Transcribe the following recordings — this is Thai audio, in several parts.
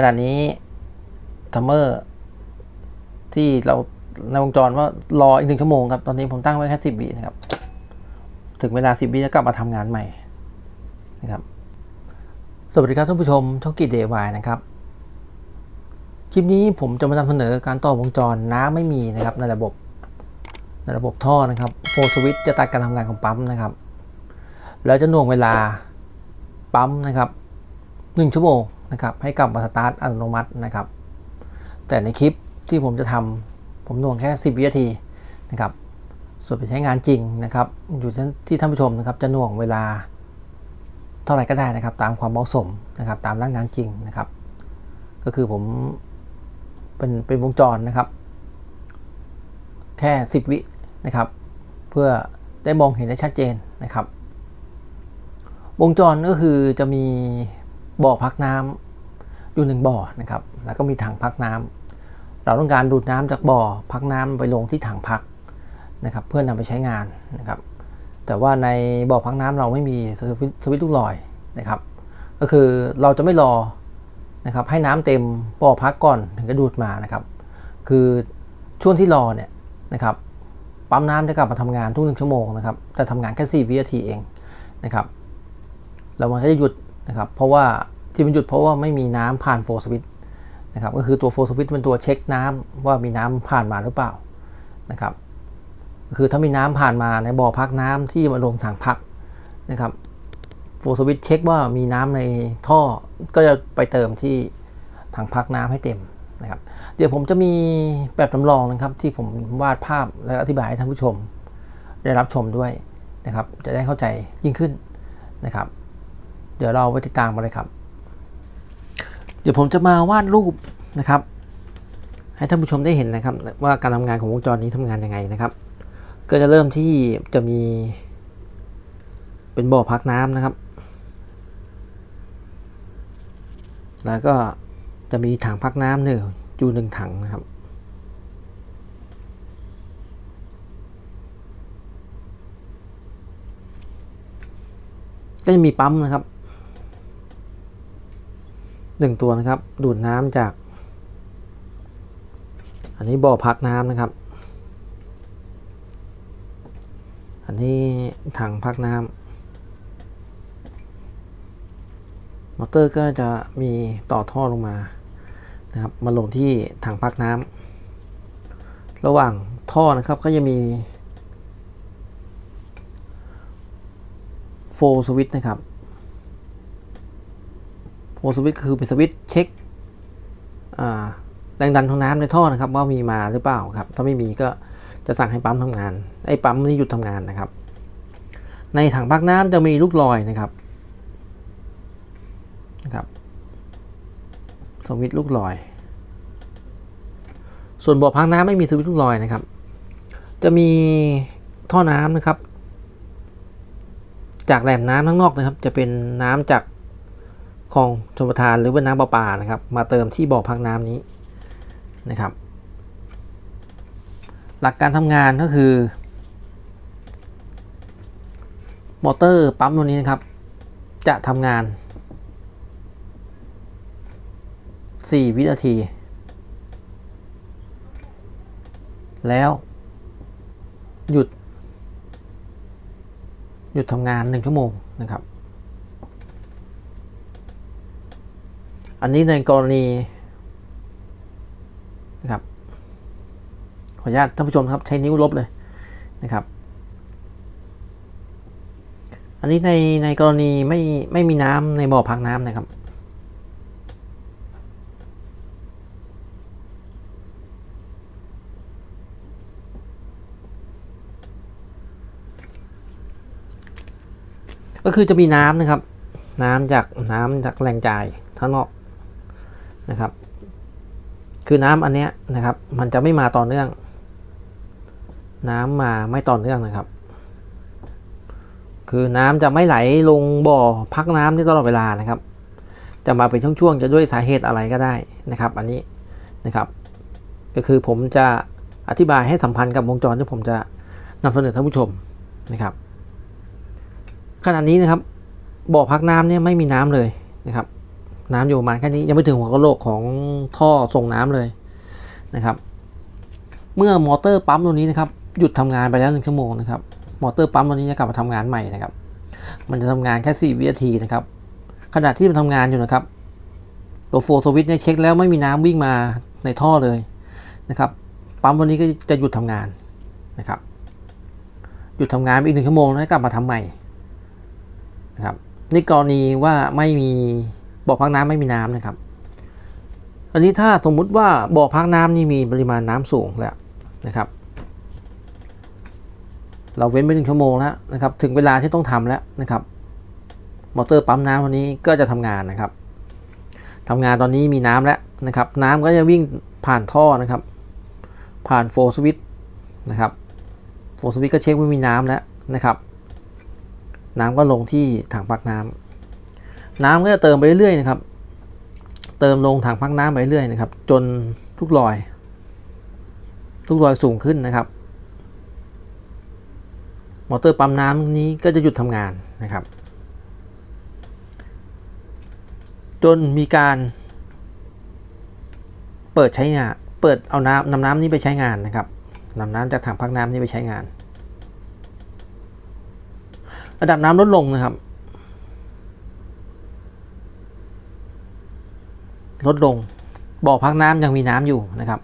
ขณะนี้ทัมเมอร์ที่เราในวงจรว่ารออีกหนึ่งชั่วโมงครับ ตอนนี้ผมตั้งไว้แค่สิบวินะครับ ถึงเวลาสิบวิจะกลับมาทำงานใหม่นะครับ สวัสดีครับท่านผู้ชมช่องกีเดวายนะครับ คลิปนี้ผมจะมานำเสนอการต่อวงจรน้ำไม่มีนะครับ ในระบบในระบบท่อนะครับโฟสวิตจะตัดการทำงานของปั๊มนะครับ แล้วจะหน่วงเวลาปั๊มนะครับหนึ่งชั่วโมง นะครับให้กลับมาสตาร์ทอัตโนมัตินะครับ แต่ในคลิปที่ผมจะทำผมหน่วงแค่ 10 วินาทีนะครับ ส่วนไปใช้งานจริงนะครับ อยู่ที่ท่านผู้ชมนะครับ จะหน่วงเวลาเท่าไหร่ก็ได้นะครับ ตามความเหมาะสมนะครับ ตามร่างงานจริงนะครับ ก็คือผมเป็นเป็นวงจรนะครับ แค่ 10 วินะครับ เพื่อได้มองเห็นได้ชัดเจนนะครับ วงจรก็คือจะมี บ่อพักน้ำอยู่หนึ่งบ่อนะครับ แล้วก็มีถังพักน้ำเราต้องการดูดน้ำจากบ่อพักน้ำไปลงที่ถังพักนะครับ เพื่อนำไปใช้งานนะครับ แต่ว่าในบ่อพักน้ำเราไม่มีสวิตช์ลูกลอยนะครับ ก็คือเราจะไม่รอนะครับให้น้ำเต็มบ่อพักก่อนถึงจะดูดมานะครับ คือช่วงที่รอเนี่ยนะครับปั๊มน้ำจะกลับมาทำงานทุกหนึ่งชั่วโมงนะครับ แต่ทำงานแค่4วินาทีเองนะครับแล้วมันก็จะหยุด นะครับเพราะว่าที่มันหยุดเพราะว่าไม่มีน้ำผ่านโฟสวิตนะครับก็คือตัวโฟสวิตเป็นตัวเช็คน้ำว่ามีน้ำผ่านมาหรือเปล่านะครับคือถ้ามีน้ำผ่านมาในบ่อพักน้ำที่มาลงถังพักนะครับโฟสวิตเช็คว่ามีน้ำในท่อก็จะไปเติมที่ถังพักน้ำให้เต็มนะครับเดี๋ยวผมจะมีแบบจำลองนะครับที่ผมวาดภาพและอธิบายให้ท่านผู้ชม ได้รับชมด้วยนะครับจะได้เข้าใจยิ่งขึ้นนะครับ เดี๋ยวเราไปติดตามกันเลยครับ เดี๋ยวผมจะมาวาดรูปนะครับ ให้ท่านผู้ชมได้เห็นนะครับ ว่าการทำงานของวงจรนี้ทำงานยังไงนะครับ ก็จะเริ่มที่จะมี เป็นบ่อพักน้ำนะครับ แล้วก็จะมีถังพักน้ำหนึ่งอยู่หนึ่งถังนะครับก็จะมีปั๊มนะครับ หนึ่งตัวนะครับ ดูดน้ำจาก อันนี้บ่อพักน้ำนะครับ อันนี้ถังพักน้ำมอเตอร์ก็จะมีต่อท่อลงมานะครับ มาลงที่ถังพักน้ำระหว่างท่อนะครับก็จะมีโฟสวิตนะครับ โฟสวิตคือเป็นสวิตเช็คแรงดันของน้ำในท่อนะครับ ว่ามีมาหรือเปล่าครับ ถ้าไม่มีก็จะสั่งให้ปั๊มทำงาน ไอ้ปั๊มนี่หยุดทำงานนะครับ ในถังพักน้ำจะมีลูกลอยนะครับนะครับ สวิตลูกลอย ส่วนบ่อพักน้ำไม่มีสวิตลูกลอยนะครับ จะมีท่อน้ำนะครับ จากแหล่งน้ำข้างนอกนะครับ จะเป็นน้ำจาก คลองชลประทานหรือว่าน้ำประปานะครับ มาเติมที่บ่อพักน้ำนี้นะครับ หลักการทำงานก็คือมอเตอร์ปั๊มตัวนี้นะครับ จะทำงาน 4 วินาที แล้ว หยุด หยุดทำงาน 1 ชั่วโมงนะครับ อันนี้ในกรณีนะครับขออนุญาตท่านผู้ชมครับใช้นิ้วลบเลยนะครับ อันนี้ในในกรณีไม่ไม่มีน้ำในบ่อพักน้ำนะครับก็คือจะมีน้ำนะครับ น้ำจากน้ำจากแหล่งจ่ายข้านอก นะครับ คือน้ำอันเนี้ยนะครับ มันจะไม่มาต่อเนื่อง น้ำมาไม่ต่อเนื่องนะครับ คือน้ำจะไม่ไหลลงบ่อพักน้ำที่ตลอดเวลานะครับ จะมาเป็นช่วงๆจะด้วยสาเหตุอะไรก็ได้นะครับ อันนี้นะครับ ก็คือผมจะอธิบายให้สัมพันธ์กับวงจรที่ผมจะนำเสนอท่านผู้ชมนะครับขณะนี้นะครับบ่อพักน้ำเนี่ยไม่มีน้ำเลยนะครับ น้ำอยู่ประมาณแค่นี้ยังไม่ถึงหัวกะโหลกของท่อส่งน้ำเลยนะครับ เมื่อมอเตอร์ปั๊มตัวนี้นะครับหยุดทำงานไปแล้วหนึ่งชั่วโมงนะครับมอเตอร์ปั๊มตัวนี้จะกลับมาทำงานใหม่นะครับ มันจะทำงานแค่ 4 วินาทีนะครับ ขณะที่มันทำงานอยู่นะครับ ตัวโฟร์สวิตช์เนี่ยเช็คแล้วไม่มีน้ำวิ่งมาในท่อเลยนะครับปั๊มตัวนี้ก็จะหยุดทำงานนะครับหยุดทำงานไปอีกหนึ่งชั่วโมงแล้วกลับมาทำใหม่นะครับนี่กรณีว่าไม่มี บ่อพักน้ำไม่มีน้ำนะครับ อันนี้ถ้าสมมุติว่าบ่อพักน้ำนี่มีปริมาณน้ำสูงแล้วนะครับ เราเว้นไปหนึ่งชั่วโมงแล้วนะครับ ถึงเวลาที่ต้องทำแล้วนะครับ มอเตอร์ปั๊มน้ำวันนี้ก็จะทำงานนะครับทำงานตอนนี้มีน้ำแล้วนะครับ น้ำก็จะวิ่งผ่านท่อนะครับ ผ่านโฟสวิตนะครับโฟสวิตก็เช็คว่ามีน้ำแล้วนะครับ น้ำก็ลงที่ถังพักน้ำ น้ำก็จะเติมไปเรื่อยๆนะครับ เติมลงถังพักน้ำไปเรื่อยนะครับ จนทุกรอย ทุกรอยสูงขึ้นนะครับ มอเตอร์ปั๊มน้ำนี้ก็จะหยุดทำงานนะครับ จนมีการ เปิดใช้งานเปิดเอาน้ำนำน้ำนี้ไปใช้งานนะครับนำน้ำจากถังพักน้ำนี้ไปใช้งาน ระดับน้ำลดลงนะครับ ลดลงบ่อพักน้ำยังมีน้ำอยู่นะครับ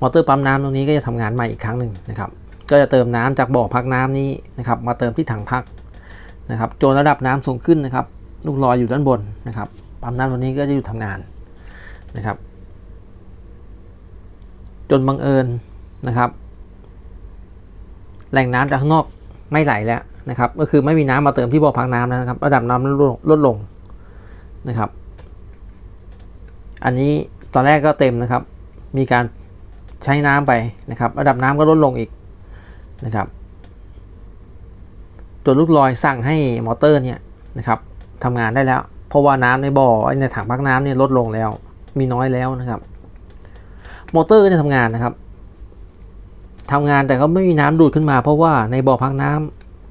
มอเตอร์ปั๊มน้ำตรงนี้ก็จะทำงานใหม่อีกครั้งหนึ่งนะครับ ก็จะเติมน้ำจากบ่อพักน้ำนี้นะครับมาเติมที่ถังพักนะครับจนระดับน้ำสูงขึ้นนะครับ ลูกลอยอยู่ด้านบนนะครับปั๊มน้ำตัวนี้ก็จะหยุดทำงานนะครับ จนบังเอิญนะครับ แหล่งน้ำจากข้างนอกไม่ไหลแล้วนะครับ ก็คือไม่มีน้ำมาเติมที่บ่อพักน้ำนะครับ ระดับน้ำลดลงนะครับ อันนี้ตอนแรกก็เต็มนะครับ มีการใช้น้ำไปนะครับ ระดับน้ำก็ลดลงอีกนะครับตัวลูกลอยสั่งให้มอเตอร์เนี่ยนะครับทำงานได้แล้ว เพราะว่าน้ำในบ่อในถังพักน้ำเนี่ยลดลงแล้ว มีน้อยแล้วนะครับ มอเตอร์ก็จะทำงานนะครับทำงานแต่ก็ไม่มีน้ำดูดขึ้นมา เพราะว่าในบ่อพักน้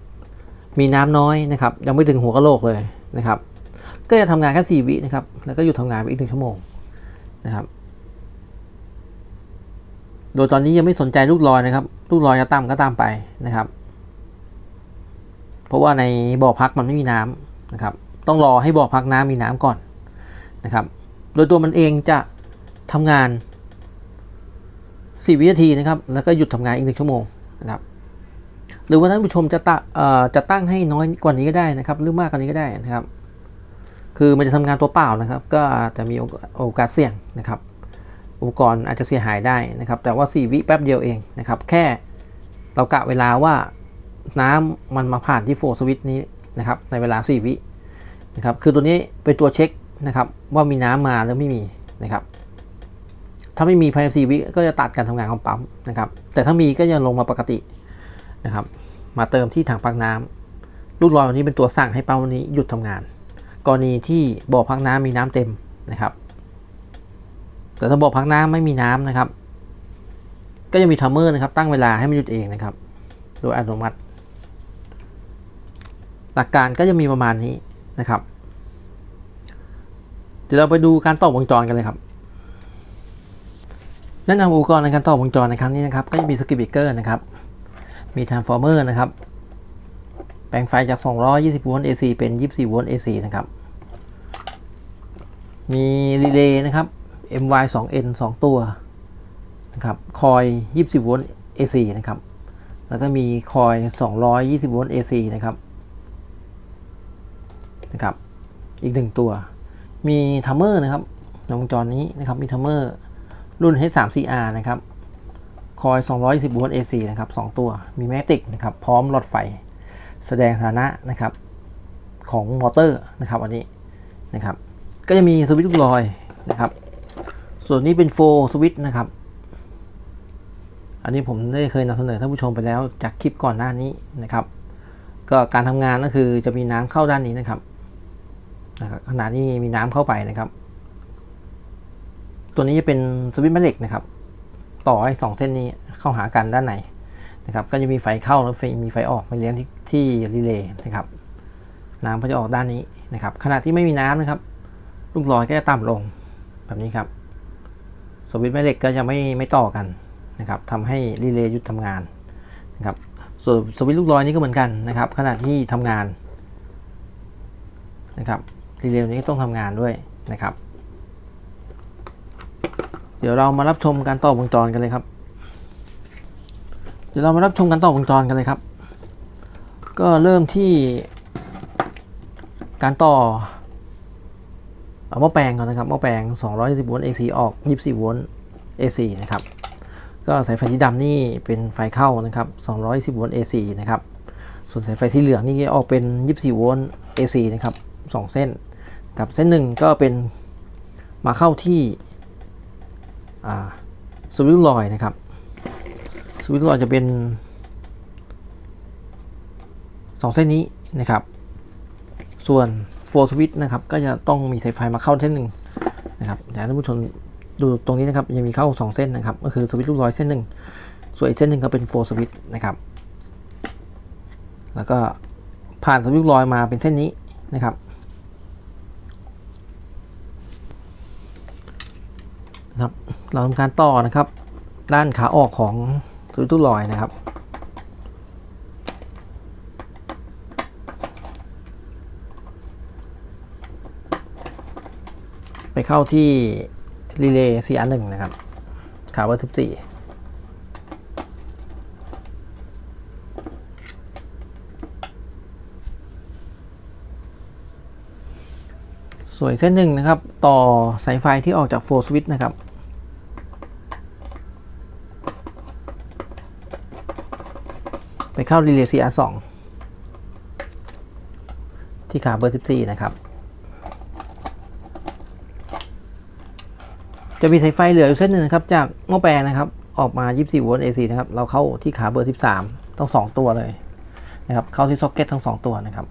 ำมีน้ำน้อยนะครับ ยังไม่ถึงหัวกะโหลกเลยนะครับ ก็จะทำงานแค่สี่วินะครับ แล้วก็หยุดทำงานไปอีกหนึ่งชั่วโมง นะครับ โดยตอนนี้ยังไม่สนใจลูกลอยนะครับ ลูกลอยจะต่ำก็ตามไปนะครับ เพราะว่าในบ่อพักมันไม่มีน้ำนะครับ ต้องรอให้บ่อพักน้ำมีน้ำก่อนนะครับ โดยตัวมันเองจะทำงาน 4 วินาทีนะครับ แล้วก็หยุดทำงานอีกหนึ่งชั่วโมงนะครับหรือว่าท่านผู้ชมจะตะจะตั้งให้น้อยกว่านี้ก็ได้นะครับ หรือมากกว่านี้ก็ได้นะครับ คือมันจะทำงานตัวเปล่านะครับ ก็จะมีโอกาสเสี่ยงนะครับ อุปกรณ์อาจจะเสียหายได้นะครับ แต่ว่า 4 วิแป๊บเดียวเองนะครับ แค่เรากะเวลาว่าน้ำมันมาผ่านที่โฟสวิตนี้นะครับ ในเวลา 4 วินะครับ คือตัวนี้เป็นตัวเช็คนะครับว่ามีน้ำมาหรือไม่มีนะครับ ถ้าไม่มีภายใน4วิก็จะตัดการทำงานของปั๊มนะครับ แต่ถ้ามีก็ยังลงมาปกตินะครับ มาเติมที่ถังพักน้ำลูกลอยวันนี้เป็นตัวสั่งให้ปั๊มวันนี้หยุดทำงาน กรณีที่บ่อพักน้ำมีน้ำเต็มนะครับ แต่ถ้าบ่อพักน้ำไม่มีน้ำนะครับ ก็จะมีทัมเมอร์นะครับ ตั้งเวลาให้มันหยุดเองนะครับ โดยอัตโนมัติ หลักการก็จะมีประมาณนี้นะครับ เดี๋ยวเราไปดูการต่อวงจรกันเลยครับแนะนำอุปกรณ์ในการต่อวงจรในครั้งนี้นะครับ ก็จะมีสกิปเบเกอร์นะครับ มีทรานส์ฟอร์เมอร์นะครับ แปลงไฟจาก 220 โวลต์ AC เป็น 24 โวลต์ AC นะครับ มีรีเลย์นะครับ MY 2N 2 ตัวนะครับคอย 20 โวลต์ AC นะครับ แล้วก็มีคอย 220 โวลต์ AC นะครับนะครับ อีกหนึ่งตัว มีทัมเมอร์นะครับในวงจรนี้นะครับ มีทัมเมอร์รุ่น H3CR นะครับ คอย210โวลต์ AC นะครับ 2 ตัว มีแมกติกนะครับ พร้อมหลอดไฟ แสดงฐานะนะครับ ของมอเตอร์นะครับ อันนี้นะครับ ก็จะมีสวิตช์ลูกลอยนะครับ ส่วนนี้เป็นโฟสวิตช์นะครับ อันนี้ผมได้เคยนำเสนอท่านผู้ชมไปแล้วจากคลิปก่อนหน้านี้นะครับ ก็การทำงานก็คือจะมีน้ำเข้าด้านนี้นะครับนะครับขณะนี้มีน้ำเข้าไปนะครับ ตัวนี้จะเป็นสวิตช์แม่เหล็กนะครับ ต่อให้สองเส้นนี้เข้าหากันด้านในนะครับ ก็จะมีไฟเข้าแล้วไฟมีไฟออกมาเลี้ยงที่ที่รีเลย์นะครับ น้ำก็จะออกด้านนี้นะครับ ขณะที่ไม่มีน้ำนะครับ ลูกลอยก็จะต่ำลงแบบนี้ครับสวิตช์แม่เหล็กก็จะไม่ไม่ต่อกันนะครับทำให้รีเลย์หยุดทำงานนะครับส่วนสวิตช์ลูกลอยนี่ก็เหมือนกันนะครับ ขณะที่ทำงานนะครับรีเลย์นี้ต้องทำงานด้วยนะครับ เดี๋ยวเรามารับชมการต่อวงจรกันเลยครับ เดี๋ยวเรามารับชมการต่อวงจรกันเลยครับ ก็เริ่มที่การต่อ หม้อแปลงก่อนนะครับหม้อแปลง220โวลต์ AC ออก 24โวลต์ AC นะครับก็สายไฟสีดำนี่เป็นไฟเข้านะครับ210โวลต์ AC นะครับส่วนสายไฟสีเหลืองนี่ออกเป็น 24โวลต์ AC นะครับ2เส้น กับเส้นหนึ่งก็เป็นมาเข้าที่สวิตช์ลอยนะครับสวิตช์ลอยจะเป็น 2 เส้นนี้นะครับ ส่วน โฟร์สวิตนะครับ ก็จะต้องมีสายไฟมาเข้าเส้นหนึ่งนะครับเดี๋ยวท่านผู้ชมดูตรงนี้นะครับยังมีเข้า 2 เส้นนะครับ ก็คือสวิตช์ลูกลอยเส้นหนึ่งส่วนอีกเส้นหนึ่งก็เป็นโฟร์สวิตนะครับ แล้วก็ผ่านสวิตช์ลอยมาเป็นเส้นนี้นะครับนะครับ เราทำการต่อนะครับ ด้านขาออกของสวิตช์ลูกลอยนะครับ ไปเข้าที่รีเลย์ CR1 นะครับขาเบอร์14สวยเส้นหนึ่งนะครับ ต่อสายไฟที่ออกจากโฟร์สวิตนะครับ ไปเข้ารีเลย์ CR2 ที่ขาเบอร์ 14 นะครับ จะมีสายไฟเหลืออยู่เส้นหนึ่งนะครับจากหม้อแปลงนะครับ ออกมา 24 โวลต์ AC นะครับ เราเข้าที่ขาเบอร์ 13 ต้อง 2 ตัวเลยนะครับ เข้าที่ซ็อกเก็ตทั้ง 2 ตัวนะครับ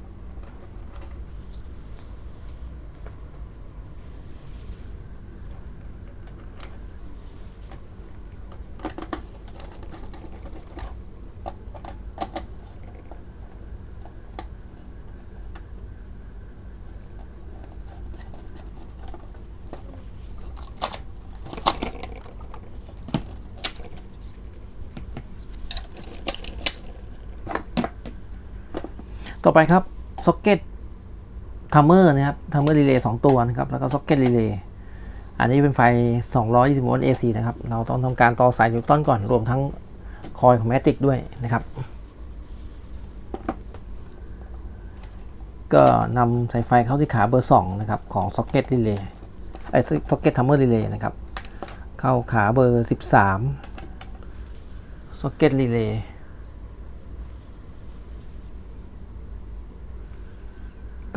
ต่อไปครับซ็อกเก็ตทัมเมอร์นะครับทัมเมอร์รีเลย์สองตัวนะครับ แล้วก็ซ็อกเก็ตรีเลย์อันนี้เป็นไฟ 220โวลต์ AC นะครับ เราต้องทำการต่อสายนิวตันก่อน รวมทั้งคอยของแมติกด้วยนะครับ ก็นำสายไฟเข้าที่ขาเบอร์ 2 นะครับ ของซ็อกเก็ตรีเลย์ไอ้ซ็อกเก็ตทัมเมอร์รีเลย์นะครับ เข้าขาเบอร์ 13ซ็อกเก็ตรีเลย์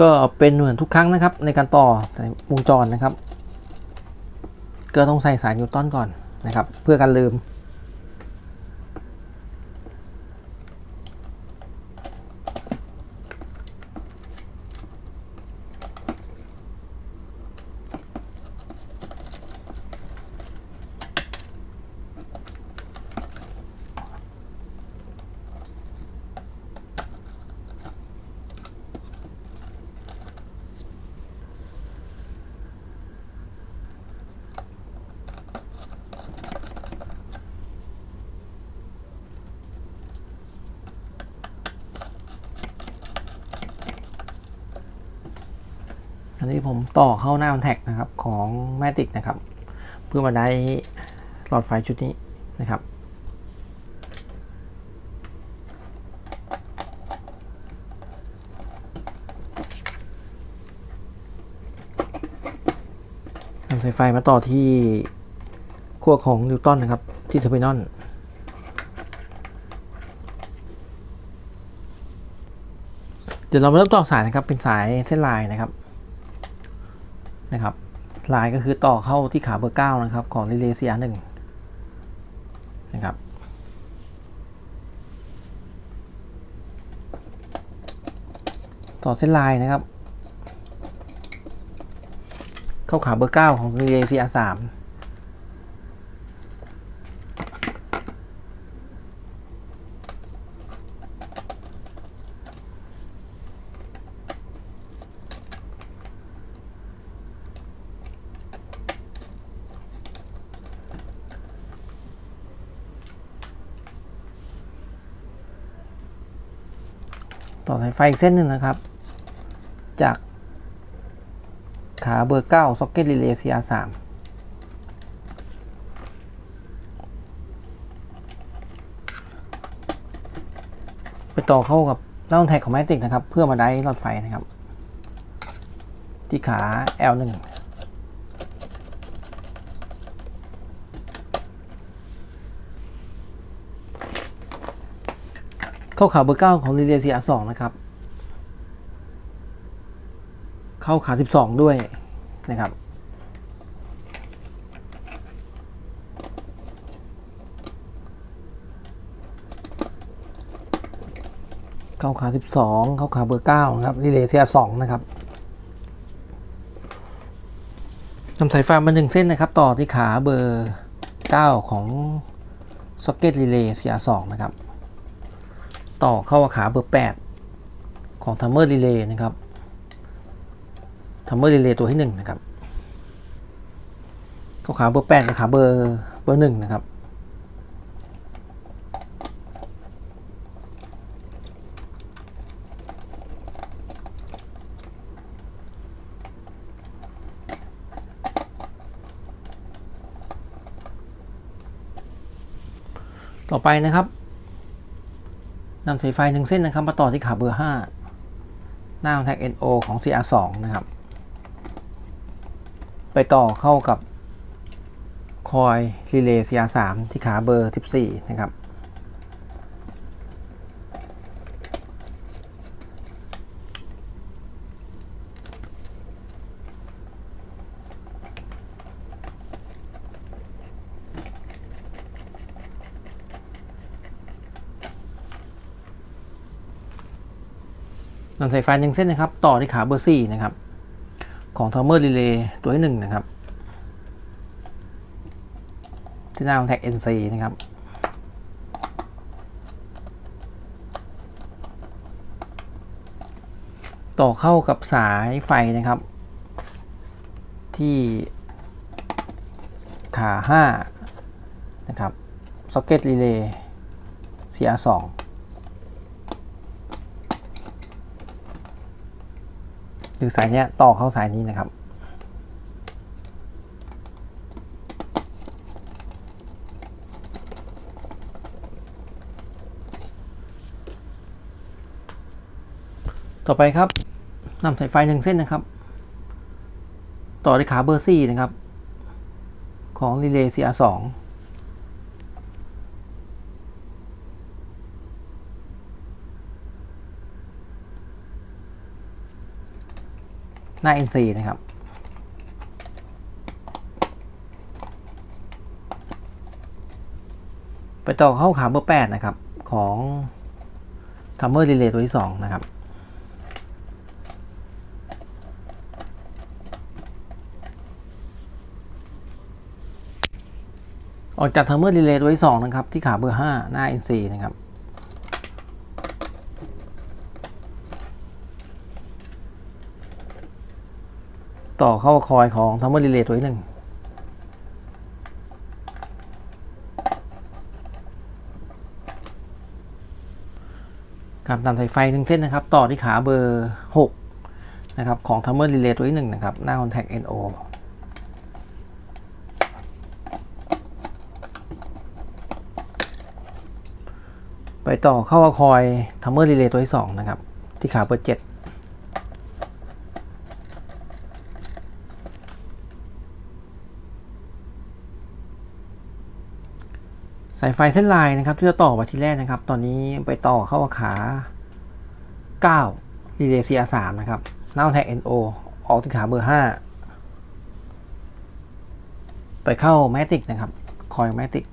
ก็เป็นเหมือนทุกครั้งนะครับ ในการต่อสายวงจรนะครับ ก็ต้องใส่สายนิวตันก่อนนะครับ เพื่อการลืม นนี้ผมต่อเข้าหน้าคอนแทคนะครับของแมติกนะครับ เพื่อมาได้หลอดไฟชุดนี้นะครับนำสายไฟมาต่อที่ขั้วของนิวตันนะครับ ที่เทอร์มินอลเดี๋ยวเรามาเริ่มต่อสายนะครับเป็นสายเส้นลายนะครับ นะครับลายก็คือต่อเข้าที่ขาเบอร์ 9 นะครับ ของรีเลย์เซียหนึ่งนะครับต่อเส้นลายนะครับ เข้าขาเบอร์ 9 ของรีเลย์เซียสาม ไฟอีกเส้นหนึ่งนะครับ จากขาเบอร์9ซ็อกเก็ตรีเลย์ CR3 ไปต่อเข้ากับเล่าแท็กของแมติกนะครับ เพื่อมาได้หลอดไฟนะครับ ที่ขา L1 เข้าขาเบอร์ 9 ของรีเลย์ CR2 นะครับ เข้าขา 12 ด้วยนะครับ เข้าขา 12 เข้าขาเบอร์9นะครับรีเลย์ CR2 นะครับนำสายไฟมาหนึ่งเส้นนะครับ ต่อที่ขาเบอร์ 9 ของซ็อกเก็ตรีเลย์ CR2 นะครับ ต่อเข้าขาเบอร์ 8 ของทัมเมอร์รีเลย์นะครับ ทัมเมอร์รีเลย์ตัวที่1นะครับเข้าขาเบอร์8กับขาเบอร์เบอร์1นะครับต่อไปนะครับนำสายไฟหนึ่งเส้นนะครับ มาต่อที่ขาเบอร์ 5 หน้าแท็ก NO ของ CR2 นะครับ ไปต่อเข้ากับคอยรีเลย์ CR3 ที่ขาเบอร์ 14 นะครับ นำสายไฟหนึ่งเส้นนะครับ ต่อที่ขาเบอร์ 4 นะครับ ของทอมเมอร์รีเลย์ตัวที่1นะครับ ที่หน้าของแท็ก NC นะครับต่อเข้ากับสายไฟนะครับ ที่ขา 5 นะครับ ซ็อกเก็ตรีเลย์ CR2 หรือสายเนี้ยต่อเข้าสายนี้นะครับต่อไปครับนำสายไฟหนึ่งเส้นนะครับ ต่อที่ขาเบอร์สี่นะครับ ของรีเลย์ CR2 น้า NC นะครับ ไปต่อเข้าขาเบอร์ 8 นะครับ ของ Timer Relay ตัวที่ 2 นะครับออกจาก Timer Relay ตัวที่ 2 นะครับ ที่ขาเบอร์ 5 หน้า NC นะครับ ต่อเข้าคอยของทัมเมอร์รีเลย์ตัวที่หนึ่งการตัดสายไฟหนึ่งเส้นนะครับ ต่อที่ขาเบอร์ 6 นะครับ ของทัมเมอร์รีเลย์ตัวที่หนึ่งนะครับ หน้าคอนแทค NO ไปต่อเข้าคอยทัมเมอร์รีเลย์ตัวที่ 2 นะครับ ที่ขาเบอร์ 7 สายไฟเส้นลายนะครับที่จะต่อไปที่แรกนะครับ ตอนนี้ไปต่อเข้าขา 9 รีเลย์ CR3 นะครับน้าแท็ก NO ออกที่ขาเบอร์ 5 ไปเข้าแมติกนะครับ คอยแมติก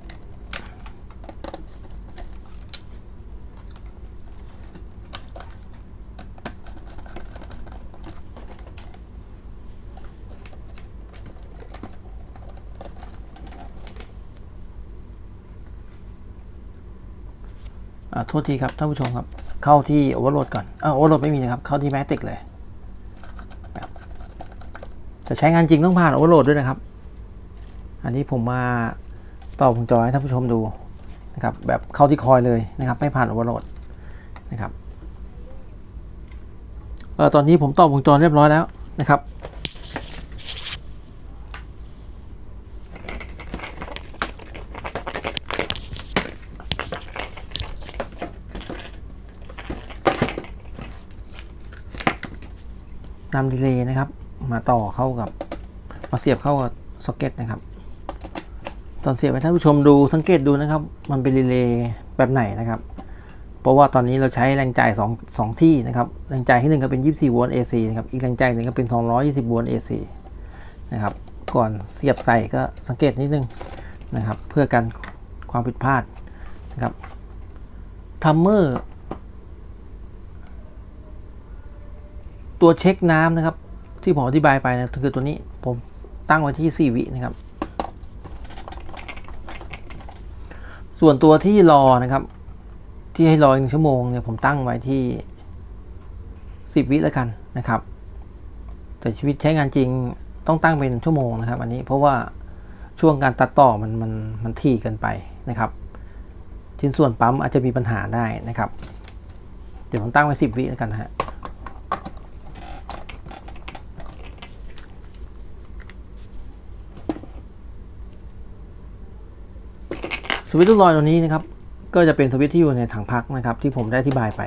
โทษทีครับท่านผู้ชมครับ เข้าที่โอเวอร์โหลดก่อนอ่าโอเวอร์โหลดไม่มีนะครับ เข้าที่แมติกเลยจะใช้งานจริงต้องผ่านโอเวอร์โหลดด้วยนะครับ อันนี้ผมมาต่อวงจรให้ท่านผู้ชมดูนะครับแบบเข้าที่คอยเลยนะครับ ไม่ผ่านโอเวอร์โหลดนะครับเออตอนนี้ผมต่อวงจรเรียบร้อยแล้วนะครับ นำดีเลย์นะครับ มาต่อเข้ากับมาเสียบเข้ากับซ็อกเก็ตนะครับ ตอนเสียบให้ท่านผู้ชมดูสังเกตดูนะครับ มันเป็นรีเลย์แบบไหนนะครับ เพราะว่าตอนนี้เราใช้แรงจ่าย2 2ที่นะครับ แรงจ่ายที่หนึ่งก็เป็น 24 โวลต์ AC นะครับ อีกแรงจ่ายหนึ่งก็เป็น 220 โวลต์ AC นะครับ ก่อนเสียบใส่ก็สังเกตนิดนึงนะครับ เพื่อกันความผิดพลาดนะครับทัมเมอร์ ตัวเช็คน้ำนะครับ ที่ผมอธิบายไปนะคือตัวนี้ผมตั้งไว้ที่ 4 วินะครับ ส่วนตัวที่รอนะครับ ที่ให้รอหนึ่งชั่วโมงเนี่ยผมตั้งไว้ที่ 10 วิแล้วกันนะครับ แต่ชีวิตใช้งานจริงต้องตั้งเป็นชั่วโมงนะครับ อันนี้เพราะว่าช่วงการตัดต่อมันมันมันถี่เกินไปนะครับ ชิ้นส่วนปั๊มอาจจะมีปัญหาได้นะครับ เดี๋ยวผมตั้งไว้ 10 วิแล้วกันนะฮะ วิตช์ลูกลอยตัวนี้นะครับ ก็จะเป็นสวิตช์ที่อยู่ในถังพักนะครับ ที่ผมได้อธิบายไป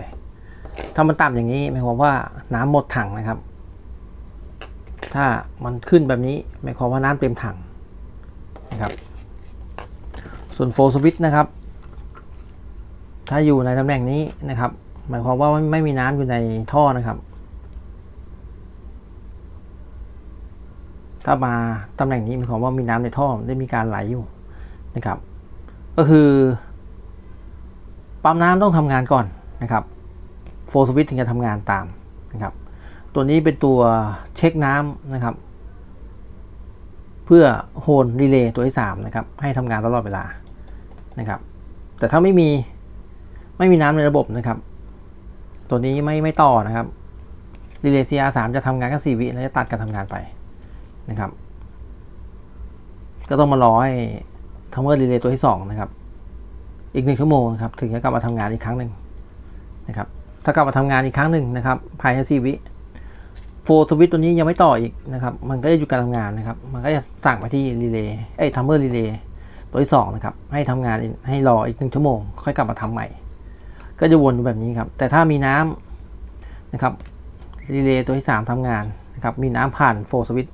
ถ้ามันต่ำอย่างนี้หมายความว่าน้ำหมดถังนะครับ ถ้ามันขึ้นแบบนี้หมายความว่าน้ำเต็มถังนะครับ ส่วนโฟสวิตช์นะครับ ถ้าอยู่ในตำแหน่งนี้นะครับ หมายความว่าไม่ไม่มีน้ำอยู่ในท่อนะครับถ้ามาตำแหน่งนี้หมายความว่ามีน้ำในท่อได้มีการไหลอยู่นะครับ ก็คือปั๊มน้ำต้องทำงานก่อนนะครับโฟสวิตถึงจะทำงานตามนะครับ ตัวนี้เป็นตัวเช็คน้ำนะครับ เพื่อโฮนรีเลย์ตัวที่3นะครับ ให้ทำงานตลอดเวลานะครับ แต่ถ้าไม่มีไม่มีน้ำในระบบนะครับ ตัวนี้ไม่ไม่ต่อนะครับรีเลย์ CR3 จะทำงานแค่4วิแล้วจะตัดการทำงานไปนะครับ ก็ต้องมารอให้ ทัมเมอร์รีเลย์ตัวที่2นะครับอีกหนึ่งชั่วโมงนะครับถึงจะกลับมาทำงานอีกครั้งหนึ่งนะครับถ้ากลับมาทำงานอีกครั้งหนึ่งนะครับภายใน4วิโฟร์สวิตตัวนี้ยังไม่ต่ออีกนะครับมันก็จะหยุดการทำงานนะครับมันก็จะสั่งไปที่รีเลย์เอ้ยทัมเมอร์รีเลย์ตัวที่2นะครับให้ทำงานให้รออีกหนึ่งชั่วโมง ค่อยกลับมาทำใหม่ ก็จะวนอยู่แบบนี้ครับแต่ถ้ามีน้ำนะครับรีเลย์ตัวที่ 3ทำงานนะครับมีน้ำผ่านโฟร์สวิต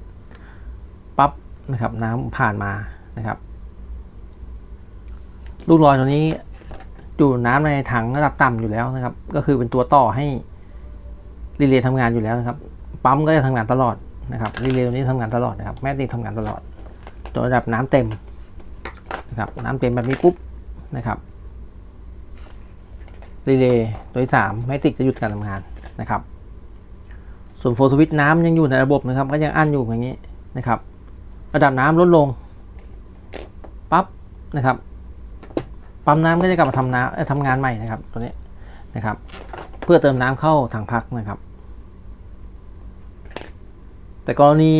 ปั๊บนะครับน้ำผ่านมานะครับ ลูกลอยตัวนี้อยู่น้ำในถังระดับต่ำอยู่แล้วนะครับ ก็คือเป็นตัวต่อให้รีเลย์ทำงานอยู่แล้วนะครับ ปั๊มก็จะทำงานตลอดนะครับรีเลย์ตัวนี้ทำงานตลอดนะครับ แม่ติทำงานตลอดตัวระดับน้ำเต็มนะครับ น้ำเต็มแบบนี้ปุ๊บนะครับรีเลย์ตัวที่สามแมติกจะหยุดการทำงานนะครับ ส่วนโฟสวิตน้ำยังอยู่ในระบบนะครับ ก็ยังอั้นอยู่อย่างนี้นะครับ ระดับน้ำลดลงปั๊บนะครับ ปั๊มน้ำก็จะกลับมาทำน้ำทำงานใหม่นะครับตัวนี้นะครับ เพื่อเติมน้ำเข้าถังพักนะครับ แต่กรณี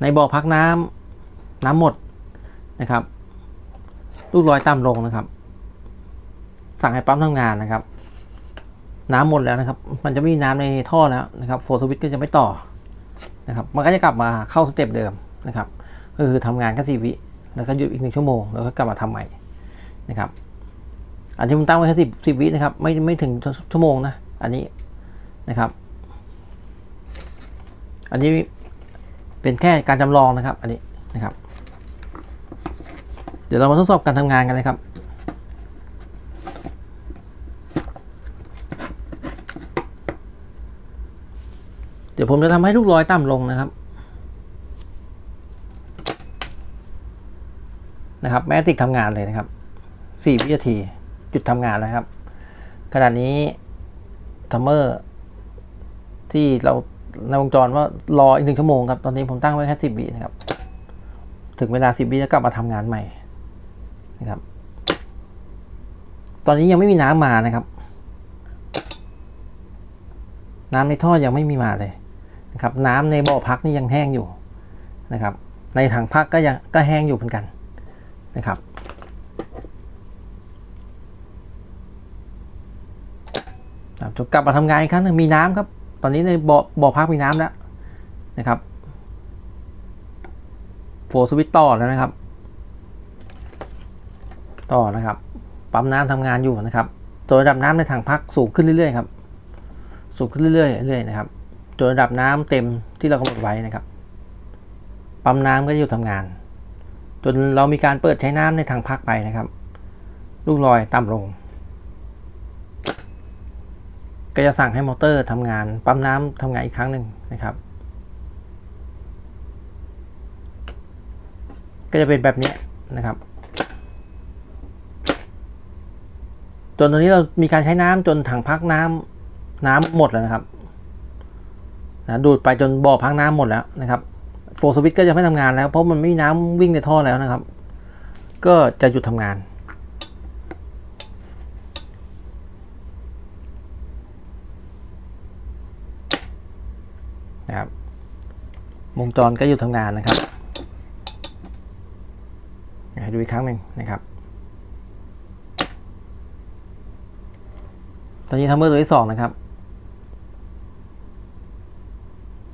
ในบ่อพักน้ำน้ำหมดนะครับ ลูกลอยต่ำลงนะครับ สั่งให้ปั๊มทำงานนะครับ น้ำหมดแล้วนะครับ มันจะไม่มีน้ำในท่อแล้วนะครับโฟร์สวิตก็จะไม่ต่อนะครับ มันก็จะกลับมาเข้าสเต็ปเดิมนะครับก็คือทำงานแค่สี่วิแล้วก็หยุดอีกหนึ่งชั่วโมง แล้วก็กลับมาทำใหม่ นะครับอันที่ผมตั้งไว้แค่สิบสิบวินะครับ ไม่ไม่ถึงชั่วโมงนะ อันนี้นะครับ อันนี้เป็นแค่การจำลองนะครับ อันนี้นะครับ เดี๋ยวเรามาทดสอบการทำงานกันเลยครับเดี๋ยวผมจะทำให้ลูกลอยต่ำลงนะครับ นะครับ แมติกทำงานเลยนะครับ สี่วินาทีหยุดทำงานแล้วครับ ขณะนี้ทัมเมอร์ที่เราในวงจรว่ารออีกหนึ่งชั่วโมงครับ ตอนนี้ผมตั้งไว้แค่สิบวินะครับ ถึงเวลาสิบวิจะกลับมาทำงานใหม่นะครับ ตอนนี้ยังไม่มีน้ำมานะครับ น้ำในท่อยังไม่มีมาเลยนะครับ น้ำในบ่อพักนี่ยังแห้งอยู่นะครับ ในถังพักก็ยังก็แห้งอยู่เหมือนกันนะครับ ครับจะกลับมาทำงานอีกครั้งนึงมีน้ำครับ ตอนนี้ในบ่อบ่อพักมีน้ำแล้วนะครับโฟสวิตต่อแล้วนะครับ ต่อนะครับ ปั๊มน้ำทำงานอยู่นะครับตัวระดับน้ำในถังพักสูงขึ้นเรื่อยๆครับ สูงขึ้นเรื่อยๆเรื่อยๆนะครับจนระดับน้ำเต็มที่เรากำหนดไว้นะครับ ปั๊มน้ำก็จะหยุดทำงาน จนเรามีการเปิดใช้น้ำในถังพักไปนะครับ ลูกลอยต่ำลง ก็จะสั่งให้มอเตอร์ทำงานปั๊มน้ำทำงานอีกครั้งหนึ่งนะครับ ก็จะเป็นแบบนี้นะครับจนตอนนี้เรามีการใช้น้ำจนถังพักน้ำน้ำหมดแล้วนะครับนะดูดไปจนบ่อพักน้ำหมดแล้วนะครับโฟสวิตก็จะไม่ทำงานแล้วเพราะมันไม่มีน้ำวิ่งในท่อแล้วนะครับ ก็จะหยุดทำงาน นะครับ วงจรก็หยุดทำงานนะครับให้ดูอีกครั้งหนึ่งนะครับ ตอนนี้ทัมเมอร์ตัวที่สองนะครับ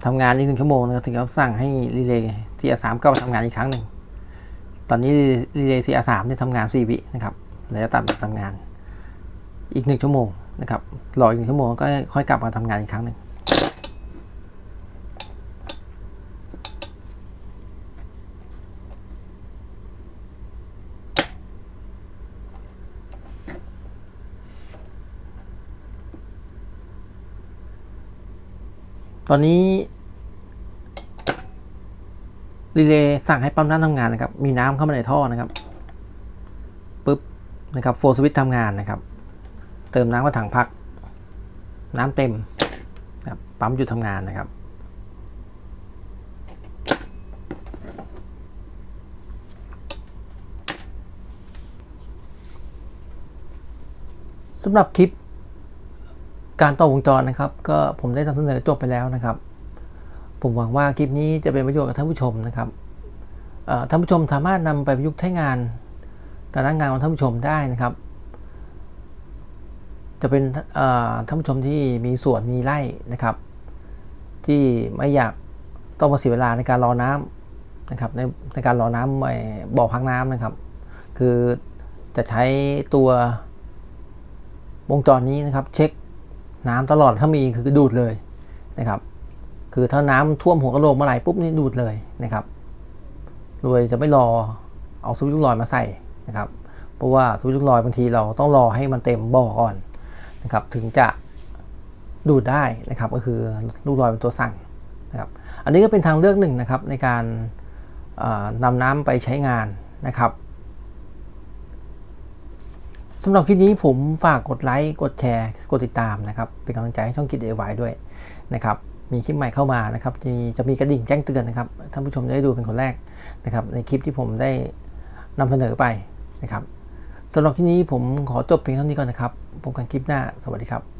ทำงานอีกหนึ่งชั่วโมงนะครับถึงจะสั่งให้รีเลย์ CR3 ก็มาทำงานอีกครั้งหนึ่ง ตอนนี้รีเลย์ CR3 เนี่ยทำงาน4วินะครับแล้วจะตัดมาทำงานอีกหนึ่งชั่วโมงนะครับรออีกหนึ่งชั่วโมงก็ค่อยกลับมาทำงานอีกครั้งหนึ่ง ตอนนี้รีเลย์สั่งให้ปั๊มน้ำทำงานนะครับ มีน้ำเข้ามาในท่อนะครับปุ๊บนะครับโฟสวิตทำงานนะครับ เติมน้ำกระถังพัก น้ำเต็มนะครับปั๊มหยุดทำงานนะครับ สำหรับคลิป การต่อวงจรนะครับ ก็ผมได้นำเสนอจบไปแล้วนะครับ ผมหวังว่าคลิปนี้จะเป็นประโยชน์กับท่านผู้ชมนะครับท่านผู้ชมสามารถนำไปประยุกต์ใช้งานการนั่งานของท่านผู้ชมได้นะครับ จะเป็นท่านผู้ชมที่มีสวนมีไร่นะครับ ที่ไม่อยากต้องมาเสียเวลาในการรอน้ำนะครับในในการรอน้ำบ่อพักน้ำนะครับ คือจะใช้ตัววงจรนี้นะครับ เช็ค น้ำตลอดถ้ามีคือดูดเลยนะครับ คือถ้าน้ำท่วมหัวกระโหลกเมื่อไหร่ปุ๊บนี่ดูดเลยนะครับโดยจะไม่รอเอาสวิตช์ลูกลอยมาใส่นะครับ เพราะว่าสวิตช์ลูกลอยบางทีเราต้องรอให้มันเต็มบ่อก่อนนะครับ ถึงจะดูดได้นะครับ ก็คือลูกลอยเป็นตัวสั่งนะครับ อันนี้ก็เป็นทางเลือกหนึ่งนะครับในการเอ่อนำน้ำไปใช้งานนะครับ สำหรับคลิปนี้ผมฝากกดไลค์กดแชร์กดติดตามนะครับ เป็นกำลังใจให้ช่องกิจเอไวด้วยนะครับมีคลิปใหม่เข้ามานะครับจะมีจะมีกระดิ่งแจ้งเตือนนะครับท่านผู้ชมจะได้ดูเป็นคนแรกนะครับในคลิปที่ผมได้นำเสนอไปนะครับสำหรับที่นี้ผมขอจบเพียงเท่านี้ก่อนนะครับพบกันคลิปหน้า สวัสดีครับ